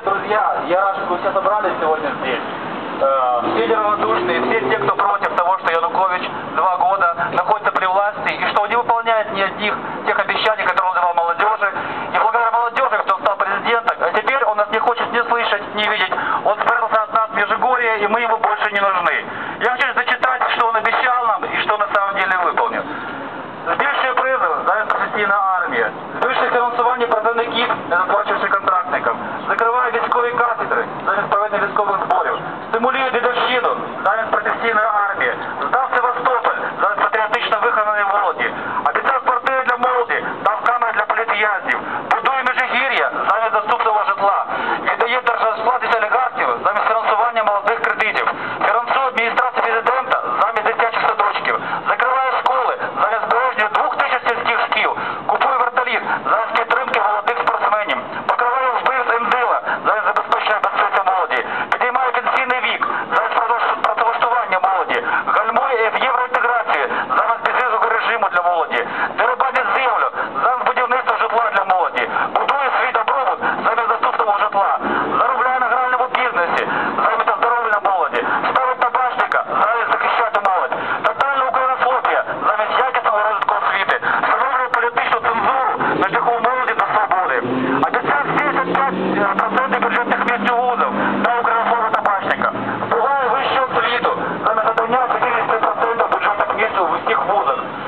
Друзья, я рад, что вы все собрались сегодня здесь. Э, Все неравнодушные, все те, кто против того, что Янукович два года находится при власти, и что он не выполняет ни одних тех обещаний, которые он давал молодежи. И благодаря молодежи, кто стал президентом, а теперь он нас не хочет ни слышать, ни видеть. Он спрятался от нас в Межигорье, и мы ему больше не нужны. Я хочу зачитать, что он обещал нам и что на самом деле выполнил. Збільшує призов, зараз професійна армія. Збільшує фінансування Argentina are вузах.